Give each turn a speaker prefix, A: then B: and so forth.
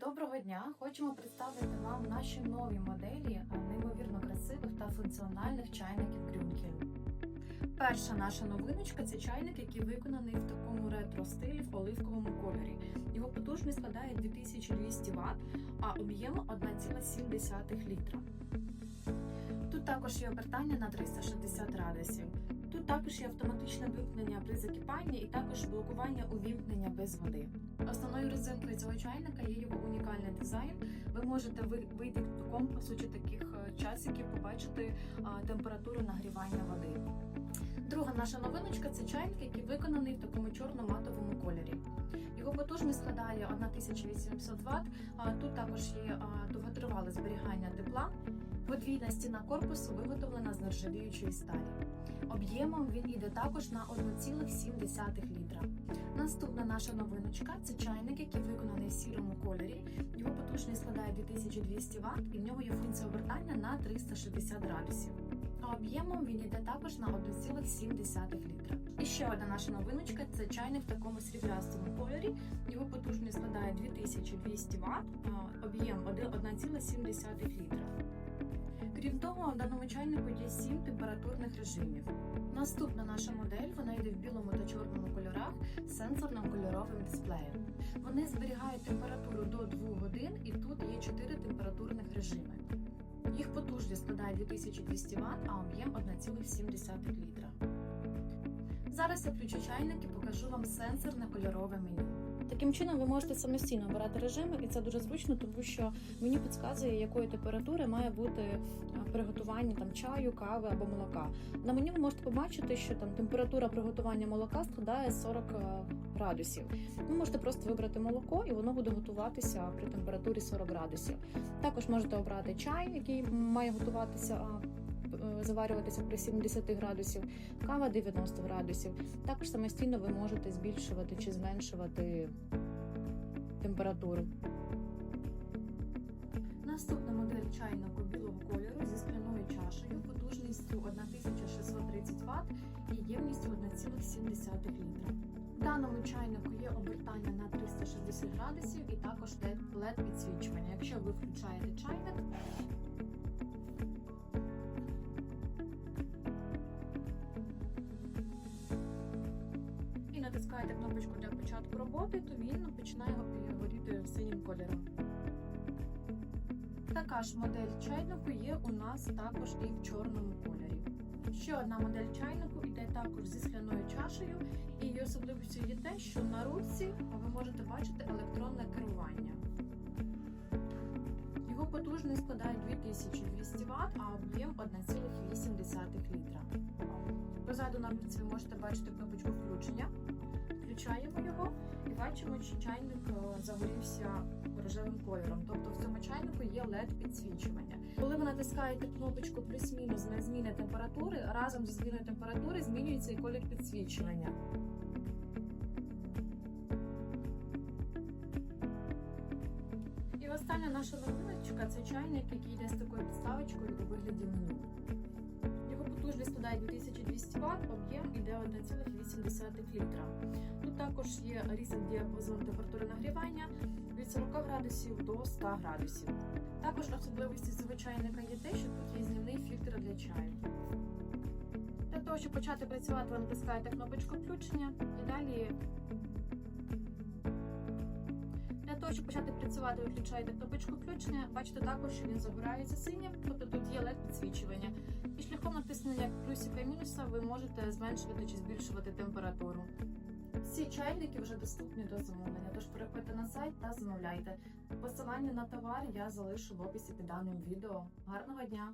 A: Доброго дня! Хочемо представити вам наші нові моделі неймовірно красивих та функціональних чайників Grünkel. Перша наша новиночка це чайник, який виконаний в такому ретро стилі в оливковому кольорі. Його потужність складає 2200 Вт, а об'єм 1,7 літра. Тут також є обертання на 360 градусів. Тут також є автоматичне вимкнення при закипанні і також блокування увімкнення без води. Основною резинкою цього чайника є його унікальний дизайн. Ви можете ви- вийти до компасу чи таких е, часиків, побачити температуру нагрівання води. Друга наша новиночка це чайник, який виконаний в такому чорно-матовому кольорі. Його потужність складає 1800 Вт. Тут також є довготривале зберігання тепла. Подвійна стіна корпусу виготовлена з нержавіючої сталі. Об'ємом він іде також на 1,7 літра. Наступна наша новиночка це чайник, який виконаний в сірому кольорі. Його потужність складає 2200 Вт і в нього є функція обертання на 360 градусів. А об'ємом він йде також на 1,7 літра. І ще одна наша новиночка це чайник в такому сріблястому кольорі. Його потужність складає 2200 Вт, об'єм 1,7 літра. Крім того, в даному чайнику є 7 температурних режимів. Наступна наша модель вона йде в білому та чорному кольорах з сенсорним кольоровим дисплеєм. Вони зберігають температуру до 2 годин, і тут є 4 температурних режими. Їх потужність складає 2200 Вт, а об'єм 1,7 літра. Зараз я включу чайник і покажу вам сенсорне кольорове меню. Таким чином ви можете самостійно обирати режими, і це дуже зручно, тому що меню підказує, якої температури має бути е, приготування там чаю, кави або молока. На меню ви можете побачити, що там температура приготування молока складає 40 е, градусів. Ви можете просто вибрати молоко, і воно буде готуватися при температурі 40 градусів. Також можете обрати чай, який має готуватися. Е, Заварюватися при 70 градусів, кава 90 градусів. Також самостійно ви можете збільшувати чи зменшувати температуру. Наступна модель чайнику білого кольору зі скляною чашею потужністю 1630 Вт і ємністю 1,7 літра. В даному чайнику є обертання на 360 градусів і також led підсвічування. Якщо ви включаєте чайник, кнопочку для початку роботи, то він починає горіти синім кольором. Така ж модель чайнику є у нас також і в чорному кольорі. Ще одна модель чайнику йде також зі скляною чашею, і її особливістю є те, що на руці ви можете бачити електронне керування. Його потужність складає 2200 Вт, а об'єм 1,8 літра. Позаду на руці ви можете бачити кнопочку включення. Включаємо його і бачимо, що чайник е, загорівся рожевим кольором. Тобто в цьому чайнику є led підсвічування. Коли ви натискаєте кнопочку плюс-мінус на зміни температури, разом зі зміною температури змінюється і колір підсвічування. І остання наша новиночка це чайник, який йде з такою підставочкою у вигляді меню. Потужність складає 2200 Вт, об'єм іде 1,8 літра. Тут також є різний діапазон температури нагрівання від 40 градусів до 100 градусів. Також особливістю цього чайника є те, що тут є знімний фільтр для чаю. Для того, щоб почати працювати, ви натискаєте кнопочку включення і далі. Для того, щоб почати працювати, ви включаєте кнопочку включення. Бачите також, що він загорається синім, тобто тут є LED підсвічування. І як плюсів і мінуса ви можете зменшувати чи збільшувати температуру. Всі чайники вже доступні до замовлення, тож переходьте на сайт та замовляйте. Посилання на товар я залишу в описі під даним відео. Гарного дня!